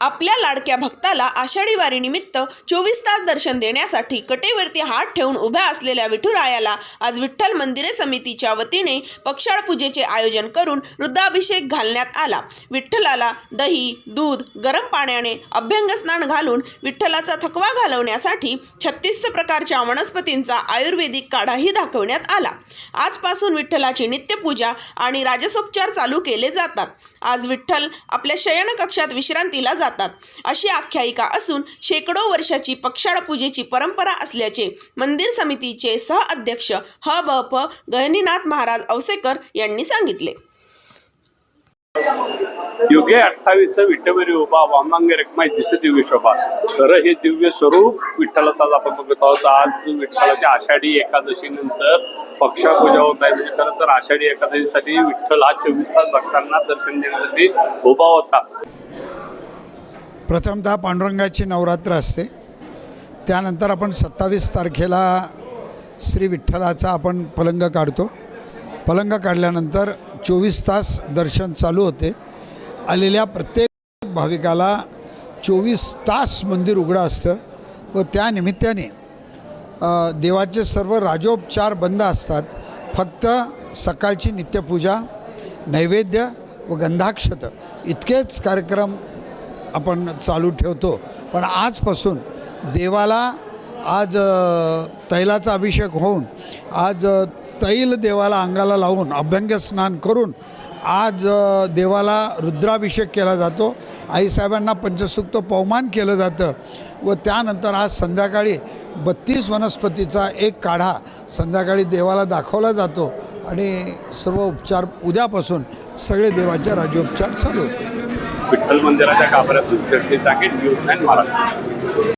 आपल्या लाडक्या भक्ताला आषाढी वारीनिमित्त चोवीस तास दर्शन देण्यासाठी कटेवरती हात ठेवून उभ्या असलेल्या विठुरायाला आज विठ्ठल मंदिरे समितीच्या वतीने पक्षाळ पूजेचे आयोजन करून रुद्राभिषेक घालण्यात आला. विठ्ठलाला दही दूध गरम पाण्याने अभ्यंग स्नान घालून विठ्ठलाचा थकवा घालवण्यासाठी छत्तीस प्रकारच्या वनस्पतींचा आयुर्वेदिक काढाही दाखवण्यात आला. आजपासून विठ्ठलाची नित्यपूजा आणि राजसोपचार चालू केले जातात. आज विठ्ठल आपल्या शयनकक्षात विश्रांतीला जा जातात. अशी आख्यायिका असून शेकडो वर्षाची पक्षाळ पूजेची परंपरा असल्याचे मंदिर समितीचे सहअध्यक्ष ह. ब. प. गहिनीनाथ महाराज औसेकर यांनी सांगितले. युगे अठ्ठावीस विठ्ठवरी उभा वामांग रकमाई दिस दिव्य शोभा. खरं हे दिव्य स्वरूप विठ्ठलाचाच आपण बघत आहोत. आज विठ्ठलाच्या आषाढी एकादशी नंतर पक्षापूजा होत आहे. म्हणजे खरं तर आषाढी एकादशीसाठी विठ्ठल हा चोवीस तास भक्तांना दर्शन देण्यासाठी उभा होता. प्रथमतः पांडुरंगाची नवरात्र असते. त्यानंतर आपण सत्तावीस तारखेला श्री विठ्ठलाचा आपण पलंग काढतो. पलंग काढल्यानंतर चोवीस तास दर्शन चालू होते. आलेल्या प्रत्येक भाविकाला चोवीस तास मंदिर उघडं असतं व त्या निमित्ताने देवाचे सर्व राजोपचार बंद असतात. फक्त सकाळची नित्यपूजा नैवेद्य व गंधाक्षत इतकेच कार्यक्रम आपण चालू ठेवतो. पण आजपासून देवाला आज तैलाचा अभिषेक होऊन आज तैल देवाला अंगाला लावून अभ्यंग स्नान करून आज देवाला रुद्राभिषेक केला जातो. आईसाहेबांना पंचसुक्त पवमान केलं जातं व त्यानंतर आज संध्याकाळी बत्तीस वनस्पतीचा एक काढा संध्याकाळी देवाला दाखवला जातो आणि सर्व उपचार उद्यापासून सगळे देवाचे राज्योपचार चालू होते विठ्ठल मंदिराच्या गाभाऱ्यातून जगदीश टाकेट न्यूज नाईन महाराष्ट्र